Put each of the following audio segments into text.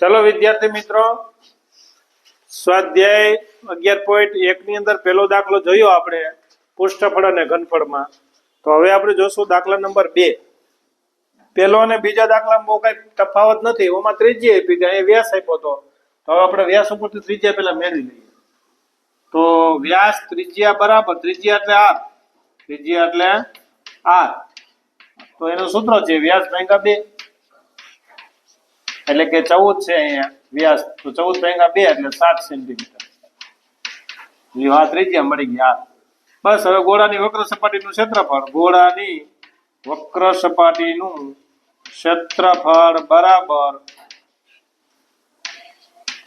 ચલો વિદ્યાર્થી મિત્રો, સ્વાધ્યાય અગિયાર પોઈન્ટ એક ની અંદર પહેલો દાખલો જોયો આપણે, પુષ્ઠફળ અને ઘનફળમાં. તો હવે આપણે જોશું દાખલા નંબર બે. પહેલો અને બીજા દાખલામાં બહુ કઈ તફાવત નથી એમાં ત્રીજી આપી કે અહીંયા વ્યાસ આપ્યો હતો તો હવે આપણે વ્યાસ ઉપરથી ત્રિજ્યા પહેલા મેળવી લઈએ. તો વ્યાસ ત્રિજ્યા બરાબર, ત્રિજ્યા એટલે આર. ત્રિજ્યા એટલે આર. તો એનું સૂત્ર છે વ્યાસ ભાગ્યા બે. એટલે કે ચૌદ છે અહીંયા, વ્યાસ. તો ચૌદ ભેગા બે, એટલે સાત સેન્ટીમીટર આ ત્રિજ્યા મળી ગયા. બસ, હવે ગોળાની વક્ર સપાટીનું ક્ષેત્રફળ. ગોળાની વક્ર સપાટીનું ક્ષેત્રફળ બરાબર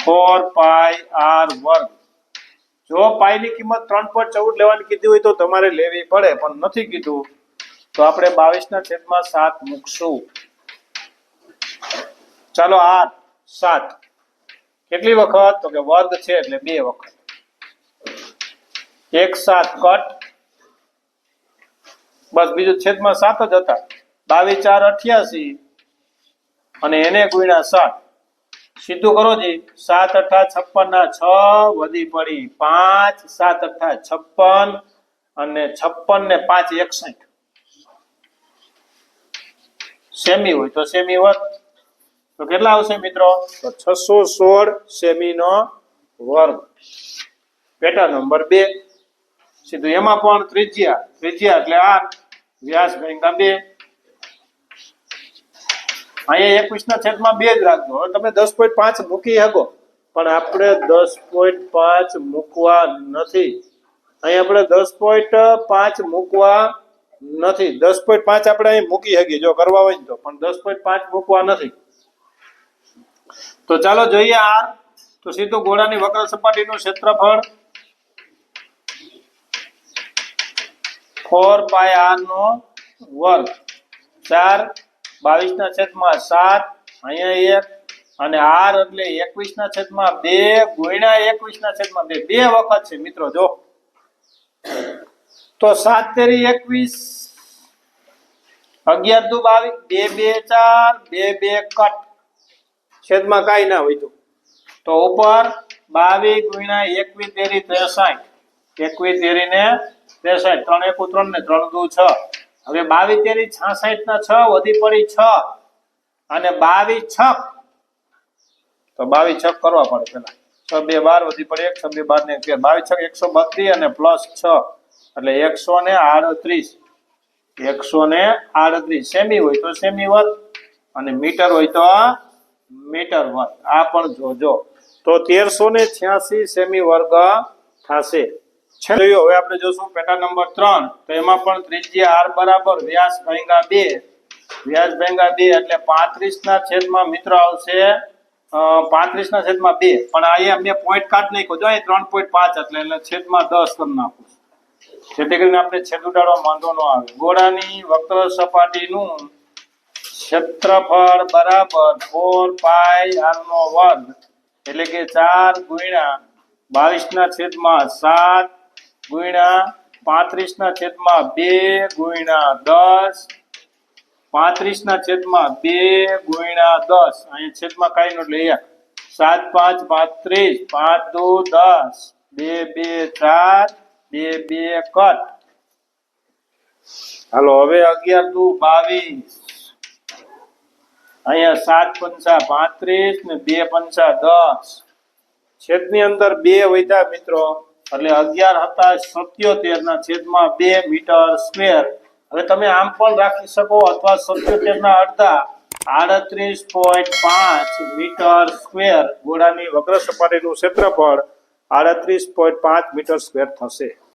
ફોર પાય આર વર્ગ. જો પાઈની કિંમત ત્રણ પોઈન્ટ ચૌદ લેવાની કીધી હોય તો તમારે લેવી પડે, પણ નથી કીધું. તો આપણે બાવીસ ના છેદમાં સાત મૂકશું. ચાલો આઠ, સાત. કેટલી વખત? તો કે વર્ગ છે એટલે બે વખત. એક, સાત, કટ. બસ બીજું છેદમાં સાત જ હતા. બાવીસ, ચાર, અઠ્યાસી. અને એને ગુણ્યા સાત. સીધું કરો જી. સાત, અઠા, છપ્પન, ના છ વધી પડી. પાંચ, સાત, અઠા, છપ્પન અને છપ્પન ને પાંચ એકસઠ. સેમી હોય તો સેમી વર્ગ તો કેટલા આવશે મિત્રો? તો છસો સોળ સેમી નો વર્ગ. પેટા નંબર બે. સીધું એમાં પણ ત્રિજ્યા. ત્રિજ્યા એટલે આ વ્યાસ ભાગ્યા બે. અહીંયા એકવીસ ના છેદમાં બે જ રાખજો. હવે તમે દસ પોઈન્ટ પાંચ મૂકી શકો. પણ આપણે દસ પોઈન્ટ પાંચ મૂકવા નથી. અહીં આપણે દસ પોઈન્ટ પાંચ મૂકવા નથી. દસ પોઈન્ટ પાંચ આપણે અહીં મૂકી શકીએ. જો કરવા હોય તો. પણ દસ પોઈન્ટ પાંચ મૂકવા નથી. તો ચાલો જોઈએ આર. તો સીધું ગોળાની વક્ર સપાટીનું ક્ષેત્રફળ. ફોર પાય આર નો વર્ગ. ચાર બાવીસ ના છેદમાં સાત, અહીંયા એક. અને આર એટલે એકવીસ ના છેદમાં બે ગુણ્યા એકવીસ ના છેદમાં બે. બે વખત છે મિત્રો, જો. તો સાત તેરી એકવીસ. અગિયાર દુ બાવીસ. બે બે ચાર, બે બે કટ. છેદમાં કાંઈ ના હોય તો. ઉપર બાવીસ ગુણ્યા એકવીસ તેરી ત્રેસઠ. એકવીસ તેરી ને ત્રેસઠ. ત્રણ એકુ ત્રણ ને ત્રણ દુ છ. હવે બાવીસ તેરી છાસઠ ના છ વધી પડી છ. અને બાવીસ છક તો બાવીસ છક કરવા પડે પેલા. છ બે બાર વધી પડી એક, છ બે બાર ને અગિયાર બાવીસ છક એકસો બત્રીસ અને પ્લસ છ. એટલે એકસો ને આડત્રીસ. એકસો ને આડત્રીસ. સેમી હોય તો સેમી વર્ગ અને મીટર હોય તો મીટર વર્ગ આ પણ જોજો. તો તેરસો ને છ્યાસી સેમી વર્ગ થશે. જોયું, હવે આપણે જોશું પેટા નંબર ત્રણ. તો એમાં પણ ત્રિજ્યા આર બરાબર વ્યાસ ભાગ્યા બે. વ્યાસ ભાગ્યા બે એટલે પાંત્રીસ ના છેદમાં મિત્ર આવશે પાંત્રીસ ના છેદમાં બે. પણ અહીંયા મેં પોઈન્ટ કાઢ નાખ્યો. જો અહીં ત્રણ પોઈન્ટ પાંચ એટલે એટલે છેદમાં દસ કરી નાખું જેથી કરીને આપણે છેદ ઉડાડવા વાંધો ન આવે. ગોળાની વક્ર સપાટીનું ક્ષેત્રફળ બરાબર ફોર પાઈ આર નો વર્ગ, એટલે કે ચાર ગુણ્યા બાવીસ ના છેદમાં સાત ગુણ્યા પાંત્રીસ ના છેદમાં બે ગુણ્યા દસ પાંત્રીસ ના છેદમાં બે ગુણ્યા દસ. અહીંયા છેદમાં કાંઈ નો એટલે સાત પાંચ પાંત્રીસ, પાંચ દો દસ, બે બે ચાર, બે બે કટ. હાલો, હવે અગિયાર દુ બાવીસ. અહીંયા સાત પંચા પાંત્રીસ ને બે પંચા દસ. છેદની અંદર બે વધ્યા મિત્રો, એટલે અગિયાર હતા સત્યોતેર ના છેદમાં બે મીટર સ્ક્વેર. હવે તમે આમ પણ રાખી શકો અથવા સત્યોતેર ના અડધા આડત્રીસ પોઈન્ટ પાંચ મીટર સ્ક્વેર. ગોળાની વક્ર સપાટીનું ક્ષેત્રફળ આડત્રીસ પોઈન્ટ પાંચ મીટર સ્ક્વેર થશે.